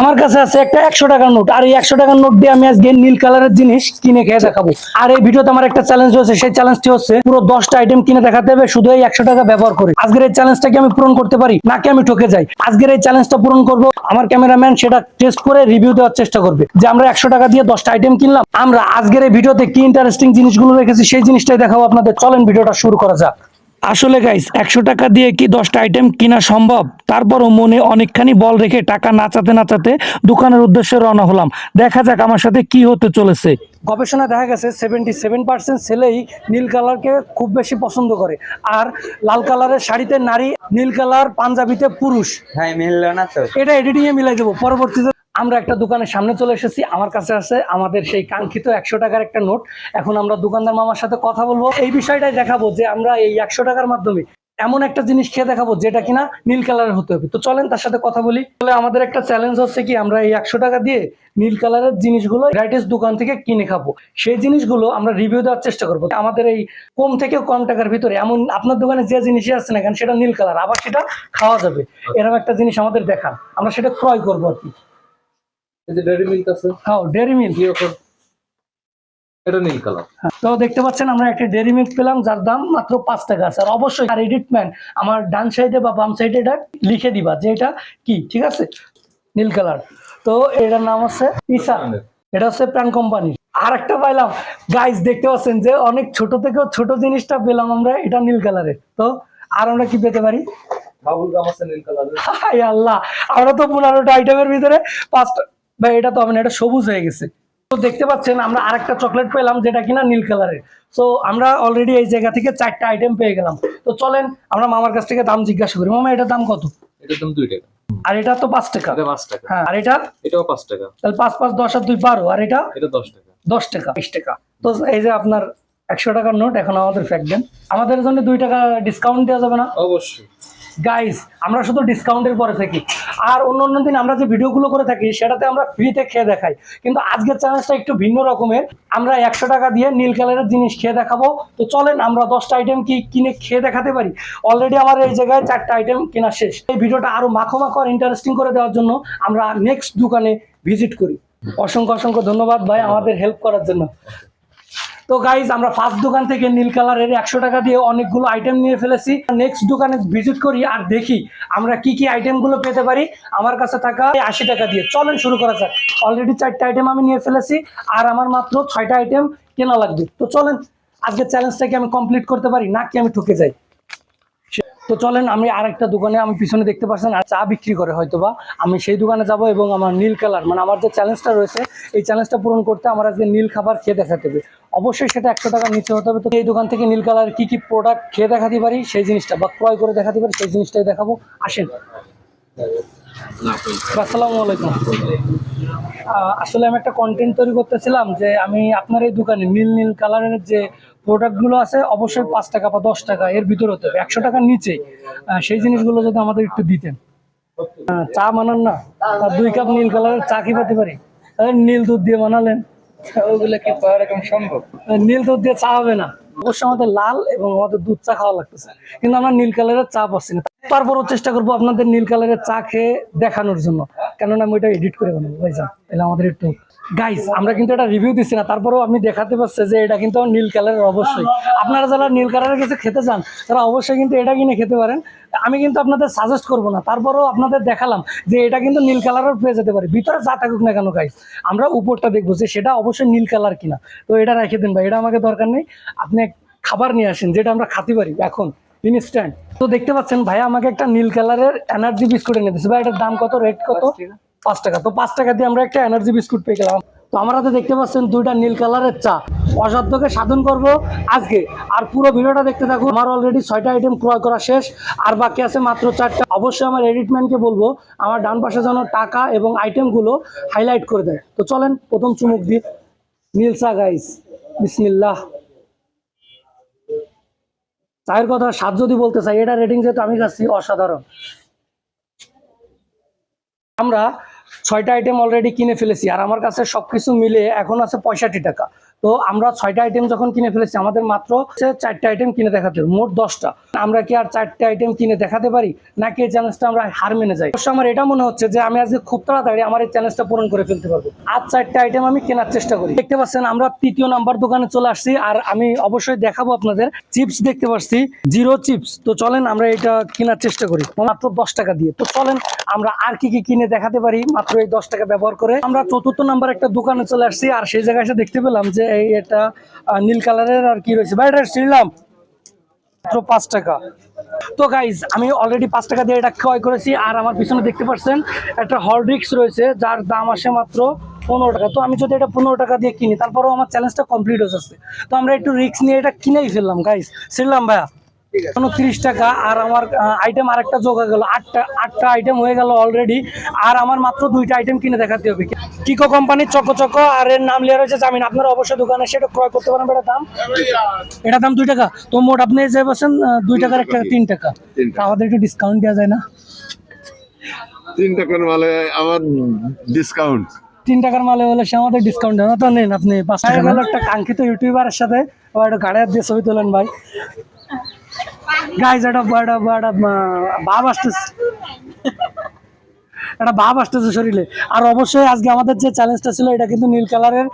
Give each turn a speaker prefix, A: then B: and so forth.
A: আমার কাছে আছে একটা একশো টাকার নোট। আর এই একশো টাকার নোট দিয়ে আমি আজকে নীল কালারের জিনিস কিনে খেয়ে দেখাবো। আর এই ভিডিওতে আমার একটা চ্যালেঞ্জ রয়েছে। সেই চ্যালেঞ্জটি হচ্ছে পুরো দশটা আইটেম কিনে দেখাতে হবে, শুধু এই একশো টাকা ব্যবহার করে। আজকের এই চ্যালেঞ্জটা কি আমি পূরণ করতে পারি? নাকি আমি ঠকে যাই? আজকের এই চ্যালেঞ্জটা পূরণ করব। আমার ক্যামেরাম্যান সেটা টেস্ট করে রিভিউ দেওয়ার চেষ্টা করবে। যে আমরা একশো টাকা দিয়ে দশটা আইটেম কিনলাম, আমরা আজকের এই ভিডিওতে কি ইন্টারেস্টিং জিনিসগুলো রেখেছি সেই জিনিসটাই দেখাবো আপনাদের। চলেন ভিডিওটা শুরু করা যাক। আসলে গাইস একশো টাকা দিয়ে কি দশটা আইটেম কিনা সম্ভব? তারপরও মনে অনেকখানি বল রেখে টাকা নাচাতে নাচাতে দোকানের উদ্দেশ্যে রওনা হলাম। দেখা যাক আমার সাথে কি হতে চলেছে। গবেষণা দেখা গেছে সেভেন্টি সেভেন পার্সেন্ট ছেলেই নীল কালারকে খুব বেশি পছন্দ করে। আর লাল কালারের শাড়িতে নারী নীল কালার পাঞ্জাবিতে পুরুষ।
B: হ্যাঁ মিললো না তো।
A: এটা এডিটিং এ মিলাই দেবো। পরবর্তীতে আমরা একটা দোকানের সামনে চলে এসেছি, আমার কাছে আছে আমাদের সেই কাঙ্ক্ষিত একশো টাকার একটা নোট। এখন আমরা দোকানদার মামার সাথে কথা বলব। এই বিষয়টাই দেখাবো যে আমরা এই একশো টাকার মাধ্যমে এমন একটা জিনিস খেয়ে দেখাবো যেটা কিনা নীল কালারের হতে হবে। তো চলেন তার সাথে কথা বলি। তাহলে আমাদের একটা চ্যালেঞ্জ হচ্ছে কি, আমরা এই একশো টাকা দিয়ে নীল কালারের জিনিসগুলো ভ্যারাইটিস দোকান থেকে কিনে খাব। সেই জিনিসগুলো আমরা রিভিউ দেওয়ার চেষ্টা করব। আমাদের এই কম থেকে কম টাকার ভিতরে এমন আপনার দোকানে যে জিনিসই আসছে না কেন, সেটা নীল কালার, আবার সেটা খাওয়া যাবে। এরকম একটা জিনিস আমাদের দেখান। আমরা সেটা ক্রয় করব আর কি।
C: এই যে ডেয়ারি মিল্ক আছে।
A: হ্যাঁ ডেয়ারি মিল্ক
C: এটা নীল কালার
A: তো দেখতে পাচ্ছেন আমরা একটা ডেয়ারি মিল্ক পেলাম যার দাম মাত্র পাঁচ টাকা আছে। আর অবশ্যই আর এডিটম্যান আমার ডান সাইডে বা বাম সাইডে এটা লিখে দিবা যে এটা কি ঠিক আছে? নীল কালার তো এটার নাম হচ্ছে ইসা। এটা হচ্ছে প্যান কোম্পানির আর একটা পাইলাম। গাইজ দেখতে পাচ্ছেন যে অনেক ছোট থেকেও ছোট জিনিসটা পেলাম আমরা এটা নীল কালারের তো আর আমরা কি পেতে পারি?
C: বাবুল গাম আছে নীল কালার
A: আল্লাহ আমরা তো পনেরোটা আইটেমের ভিতরে পাঁচটা ভাই এটা তো হবে না এটা সবুজ হয়ে গেছে। তো দেখতে পাচ্ছেন আমরা আরেকটা চকলেট পেলাম যেটা কিনা নীল কালারের তো আমরা অলরেডি এই জায়গা থেকে চারটা আইটেম পেয়ে গেলাম। তো চলেন আমরা মামার কাছ থেকে দাম জিজ্ঞাসা করি। মামা এটার দাম কত?
C: এটার দাম দুই টাকা।
A: আর এটা তো পাঁচ টাকা।
C: পাঁচ টাকা।
A: হ্যাঁ আর এটা?
C: এটাও পাঁচ টাকা।
A: তাহলে পাঁচ পাঁচ দশ আর দুই বারো। আর এটা?
C: এটা দশ টাকা।
A: দশ টাকা বিশ টাকা। তো এই যে আপনার একশো টাকার নোট এখন আমাদের ফ্যাক দেন। আমাদের জন্য দুই টাকা ডিসকাউন্ট দেওয়া যাবে না?
C: অবশ্যই।
A: গাইস আমরা শুধু ডিসকাউন্টের পরে থাকি। আর অন্য অন্য দিন আমরা যে ভিডিওগুলো করে থাকি, সেটাতে আমরা ফ্রিতে খেয়ে দেখাই। কিন্তু আজকের চ্যালেঞ্জটা একটু ভিন্ন রকমের। আমরা একশো টাকা দিয়ে নীল কালারের জিনিস খেয়ে দেখাবো। তো চলেন, আমরা দশটা আইটেম কি কিনে খেয়ে দেখাতে পারি? অলরেডি আমার এই জায়গায় চারটা আইটেম কেনা শেষ। এই ভিডিওটা আরও মাখো মাখো আর ইন্টারেস্টিং করে দেওয়ার জন্য আমরা নেক্সট দোকানে ভিজিট করি। অসংখ্য অসংখ্য ধন্যবাদ ভাই আমাদের হেল্প করার জন্য। তো গাইজ আমরা ফার্স্ট দোকান থেকে নীল কালারের একশো টাকা দিয়ে অনেকগুলো আইটেম নিয়ে ফেলেছি। নেক্সট দোকানে ভিজিট করি আর দেখি আমরা কি কি আইটেমগুলো পেতে পারি। আমার কাছে থাকা আশি টাকা দিয়ে। চলেন শুরু করা যাক। অলরেডি চারটে আইটেম আমি নিয়ে ফেলেছি আর আমার মাত্র ছয়টা আইটেম কেনা লাগবে। তো চলেন, আজকের চ্যালেঞ্জটাকে আমি কমপ্লিট করতে পারি, নাকি আমি ঠকে যাই? তো চলেন, আমি আরেকটা দোকানে, আমি পিছনে দেখতে পাচ্ছেন, আর চা বিক্রি করে হয়তো বা আমি সেই দোকানে যাব এবং আমার নীল কালার মানে আমার যে চ্যালেঞ্জটা রয়েছে, এই চ্যালেঞ্জটা পূরণ করতে আমার আজকে নীল খাবার খেয়ে দেখাতে হবে। অবশ্যই সেটা একশো টাকার নিচে হতে হবে। তো এই দোকান থেকে নীল কালার কী কী প্রোডাক্ট খেয়ে দেখাতে পারি, সেই জিনিসটা বা ক্রয় করে দেখাতে পারি, সেই জিনিসটাই দেখাবো। আসেন। আসসালামু আলাইকুম। আসলে আমি একটা কন্টেন্ট তৈরি করতেছিলাম যে আমি আপনার এই দোকানে নীল নীল কালারের যে প্রোডাক্টগুলো আছে অবশ্যই পাঁচ টাকা বা দশ টাকা এর ভিতরে হতে হবে। একশো টাকার নিচে। সেই জিনিসগুলো যদি আমাদের একটু দিতেন। চা বানান না আর দুই কাপ নীল কালারের চা কি পেতে পারি? নীল দুধ দিয়ে বানালেন।
B: ওগুলো কি পাওয়া এরকম সম্ভব?
A: নীল দুধ দিয়ে চা হবে না। অবশ্যই আমাদের লাল এবং আমাদের দুধ চা খাওয়া লাগতেছে। কিন্তু আমরা নীল কালারের চা পাচ্ছি না। তারপরও চেষ্টা করব আপনাদের নীল কালারের চা খেয়ে দেখানোর জন্য। কেননা আমি ওইটা এডিট করে বানাবো। ভাইজান তাহলে আমাদের একটু গাইস আমরা কিন্তু এটা রিভিউ দিচ্ছি না। তারপরেও আপনি দেখাতে পারছে যে এটা কিন্তু নীল কালারের অবশ্যই। আপনারা যারা নীল কালারের কিছু খেতে চান, তারা অবশ্যই কিন্তু এটা কিনে খেতে পারেন। আমি কিন্তু আপনাদের সাজেস্ট করব না। তারপরেও আপনাদের দেখালাম যে এটা কিন্তু নীল কালারের পেয়ে যেতে পারে। ভিতরে যা থাকুক না কেন গাইস আমরা উপরটা দেখব যে সেটা অবশ্যই নীল কালার কিনা। তো এটা রেখে দিন ভাই, এটা আমাকে দরকার নেই। আপনি খাবার নিয়ে আসেন, যেটা আমরা খাতে পারি এখন। ইনস্ট্যান্ট তো দেখতে পাচ্ছেন ভাই আমাকে একটা নীল কালারের এনার্জি বিস্কুট এনে দিচ্ছে ভাই এটার দাম কত? রেট কত? পাঁচ টাকা। তো পাঁচ টাকা দিয়ে আমরা একটা এনার্জি বিস্কুট পেয়ে গেলাম। তো আমরা হাতে দেখতে পাচ্ছেন দুইটা নীল কালারের চা। অসাধ্যকে সাধন করব আজকে। আর পুরো ভিডিওটা দেখতে থাকুন। আমার অলরেডি ছয়টা আইটেম ক্রয় করা শেষ। আর বাকি আছে মাত্র চারটা। অবশ্যই আমার এডিটম্যানকে বলব। আমার ডান পাশে যেন টাকা এবং আইটেমগুলো হাইলাইট করে দেয়। তো চলেন প্রথম চুমুক দিয়ে নীল চা গাইস বিসমিল্লাহ। চায়ের কথা সাত যদি বলতে চাই এটা রেটিং যেহেতু আমি খাচ্ছি অসাধারণ। আমরা ছয়টা আইটেম অলরেডি কিনে ফেলেছি, আর আমার কাছে সবকিছু মিলে এখন আছে পঁয়ষট্টি টাকা। তো আমরা ছয়টা আইটেম যখন কিনে ফেলেছি, আমাদের মাত্র চারটা আইটেম কিনে দেখাতে মোট দশটা। আমরা কি আর চারটা আইটেম কিনে দেখাতে পারি? নাকি এই চ্যালেঞ্জটা আমরা হার মেনে যাই? অবশ্য আমার এটা মনে হচ্ছে যে আমি আজকে খুব তাড়াতাড়ি আমার এই চ্যালেঞ্জটা পূরণ করে ফেলতে পারব। আর চারটে আইটেম আমি কেনার চেষ্টা করি। দেখতে পাচ্ছেন, আমরা তৃতীয় নাম্বার দোকানে চলে আসছি, আর আমি অবশ্যই দেখাবো আপনাদের। চিপস দেখতে পাচ্ছি জিরো চিপস তো চলেন, আমরা এটা কেনার চেষ্টা করি, মাত্র দশ টাকা দিয়ে। তো চলেন, আমরা আর কি কি কিনে দেখাতে পারি, মাত্র এই দশ টাকা ব্যবহার করে। আমরা চতুর্থ নাম্বার একটা দোকানে চলে আসছি, আর সেই জায়গায় এসে দেখতে পেলাম যে এই এটা নীল কালারের আর কি রয়েছে? ভাই, এটা শ্রীলাম মাত্র পাঁচ টাকা। তো গাইজ আমি অলরেডি পাঁচ টাকা দিয়ে এটা ক্রয় করেছি, আর আমার পিছনে দেখতে পাচ্ছেন, একটা হলড্রিক্স রয়েছে, যার দাম আসে মাত্র পনেরো টাকা। তো আমি যদি এটা পনেরো টাকা দিয়ে কিনি, তারপরেও আমার চ্যালেঞ্জটা কমপ্লিট হয়ে যাচ্ছে। তো আমরা একটু রিক্স নিয়ে এটা কিনেই ফেললাম গাইজ শ্রীলাম ভাইয়া। উনত্রিশ টাকা আর আমার আইটেম আরেকটা যোগ হয়ে গেল আটটা আটটা আইটেম হয়ে গেল অলরেডি আর আমার মাত্র দুইটা আইটেম কিনে দেখাতে হবে। কিকো কোম্পানির চকো চকো আর এর নাম লিয়া রয়েছে জামিন। আপনারা অবশ্যই দোকানে সেটা ক্রয় করতে পারেন এটার দাম। এটার দাম দুই টাকা। তো মোট আপনি যে বলছেন দুই টাকার একটা তিন টাকা। আমাদের একটু ডিসকাউন্ট দেওয়া যায় না?
D: তিন টাকার মালে আমার ডিসকাউন্ট
A: তিন টাকার মালে বলে সে আমাদের ডিসকাউন্ট দেয় না। তো নেন আপনি পাঁচ টাকা গেল একটা কাঙ্ক্ষিত ইউটিউবারের সাথে আবার একটু গাড়ি দিয়ে ছবি তোলেন ভাই। গাইজ এটা একটা একটা ভাব আসতেছে। একটা ভাব আসতেছে শরীরে। আর অবশ্যই আজকে আমাদের যে চ্যালেঞ্জটা ছিল, এটা কিন্তু নীল কালারের